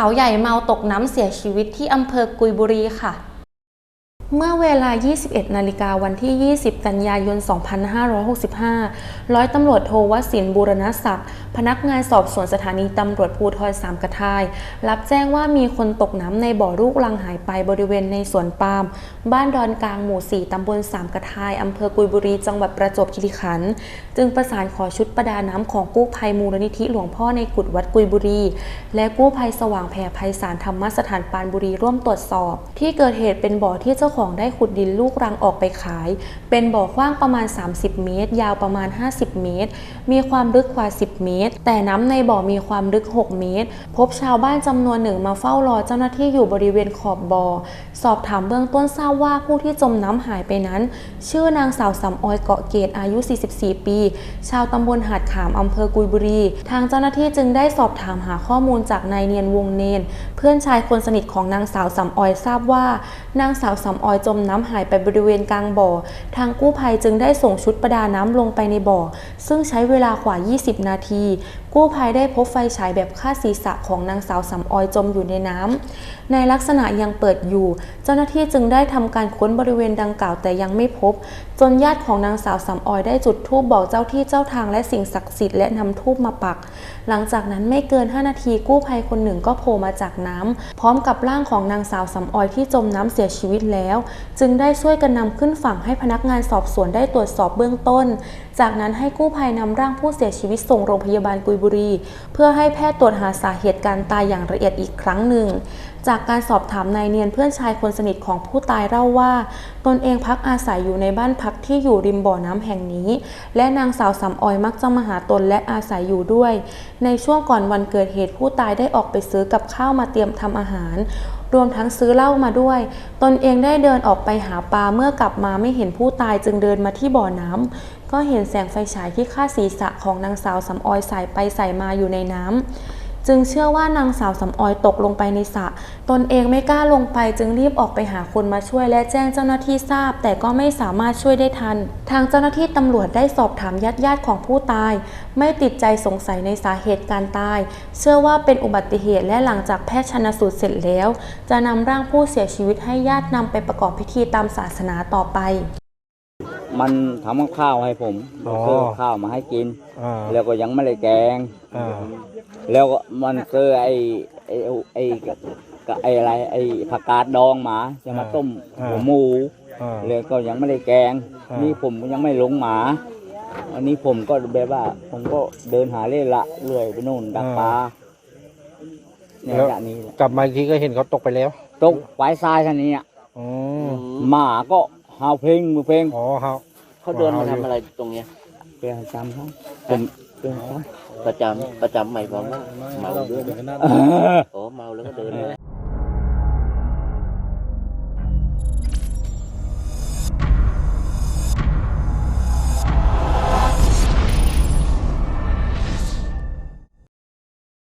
าวใหญ่เมาตกน้ำเสียชีวิตที่อำเภอกุยบุรีค่ะ เมื่อเวลา 21 นาฬิกาวันที่ 20 กันยายน 2565 ร้อยตำรวจโทวสินบูรณศักดิ์ พนักงานสอบสวนสถานีตำรวจภูธรสามกระทาย รับแจ้งว่ามีคนตกน้ำในบ่อลูกรังหายไปบริเวณในสวนปาล์ม บ้านดอนกลางหมู่ 4 ตำบลสามกระทาย อำเภอกุยบุรี จังหวัดประจวบคีรีขันธ์ จึงประสานขอชุดประดาน้ำของกู้ภัยมูลนิธิหลวงพ่อในกุดวัดกุยบุรี และกู้ภัยสว่างแผ่ภัยสารธรรมสถานปานบุรีร่วมตรวจสอบ ที่เกิดเหตุเป็นบ่อที่เจ้าของได้ขุดดินลูกรังออกไปขาย เป็นบ่อกว้างประมาณ 30 เมตร ยาวประมาณ 50 เมตร มีความลึกกว่า 10 เมตร แต่น้ำในบ่อมีความลึก 6 เมตร พบชาวบ้านจำนวนหนึ่งมาเฝ้ารอเจ้าหน้าที่อยู่บริเวณขอบบ่อ สอบถามเบื้องต้นทราบว่าผู้ที่จมน้ำหายไปนั้น ชื่อนางสาวสำออยเกาะเกตอายุ 44 ปี ชาวตำบลหาดขามอำเภอกุยบุรี ทางเจ้าหน้าที่จึงได้สอบถามหาข้อมูลจากนายเนียนวงเนน เพื่อนชายคนสนิทของนางสาวสำออยทราบว่า นางสาวสำออยจมน้ำหายไปบริเวณกลางบ่อ ทางกู้ภัยจึงได้ส่งชุดประดาน้ำลงไปในบ่อ ซึ่งใช้เวลากว่า 20 นาที กู้ภัยได้พบไฟฉายแบบคาศีรษะของนางสาวสำออยจมอยู่ในน้ำ ในลักษณะยังเปิดอยู่ เจ้าหน้าที่จึงได้ทำการค้นบริเวณดังกล่าวแต่ยังไม่พบ จนญาติของนางสาวสำออยได้จุดธูปบอกเจ้าที่เจ้าทางและสิ่งศักดิ์สิทธิ์และนำธูปมาปัก หลังจากนั้นไม่เกิน 5 นาทีกู้ภัยคนหนึ่งก็โผล่มาจากน้ำพร้อมกับร่างของนางสาวสำออยที่จมน้ำเสียชีวิตแล้วจึงได้ช่วยกันนำขึ้นฝั่งให้พนักงานสอบสวนได้ตรวจสอบเบื้องต้น จากนั้นให้กู้ภัยนำร่างผู้เสียชีวิตส่งโรงพยาบาลกุยบุรี เพื่อให้แพทย์ตรวจหาสาเหตุการตายอย่างละเอียดอีกครั้งหนึ่ง จากการสอบถามนายเนียนเพื่อนชายคนสนิทของผู้ตายเล่าว่า ตนเองพักอาศัยอยู่ในบ้านพักที่อยู่ริมบ่อน้ำแห่งนี้ และนางสาวสำออยมักจะมาหาตนและอาศัยอยู่ด้วย ในช่วงก่อนวันเกิดเหตุผู้ตายได้ออกไปซื้อกับข้าวมาเตรียมทำอาหารรวมทั้งซื้อเหล้ามาด้วย ตนเองได้เดินออกไปหาปลาเมื่อกลับมาไม่เห็นผู้ตายจึงเดินมาที่บ่อน้ำก็เห็นแสงไฟฉายที่คาดศีรษะของนางสาวสำออยสายไปสายมาอยู่ในน้ำ จึงเชื่อว่านางสาวสำออยตกลงไปในสระตนเองไม่กล้าลงไปจึงรีบออกไปหาคนมาช่วยและแจ้งเจ้าหน้าที่ทราบ แต่ก็ไม่สามารถช่วยได้ทัน ทางเจ้าหน้าที่ตำรวจได้สอบถามญาติญาติๆของผู้ตาย ไม่ติดใจสงสัยในสาเหตุการตาย เชื่อว่าเป็นอุบัติเหตุและหลังจากแพทย์ชนสูตรเสร็จแล้ว จะนำร่างผู้เสียชีวิตให้ญาตินำไปประกอบพิธีตามศาสนาต่อไป มันทำกับข้าวให้ผมอ๋อ ซื้อข้าวมาให้กิน อ่าแล้วก็ยังไม่ได้แกง อ่าแล้วก็มันซื้อไอ้ไอ้ไอ้กับไอ้อะไรไอ้ผักกาดดองหมาจะมาต้มหัวหมู อ่าแล้วก็ยังไม่ได้แกง อ่านี่ นี่ผมยังไม่ลงหมา อันนี้ผมก็แบบว่า ผมก็เดินหาเล่ละเรื่อยไปนู่นดักปลาเนี่ยแล้วอย่างนี้แหละกลับมาอีกทีก็เห็นเขาตกไปแล้วตกไว้ทรายท่านี้อะอ๋อหมาก็ หาวเพลงมือเพลงอ๋อครับ เขาเดินมาทำอะไรตรงเนี้ยเป็นประจำครับผมเป็นประจำประจำประจำหมายความว่าเมาด้วยไหมเอออ๋อเมาแล้วก็เดินเลย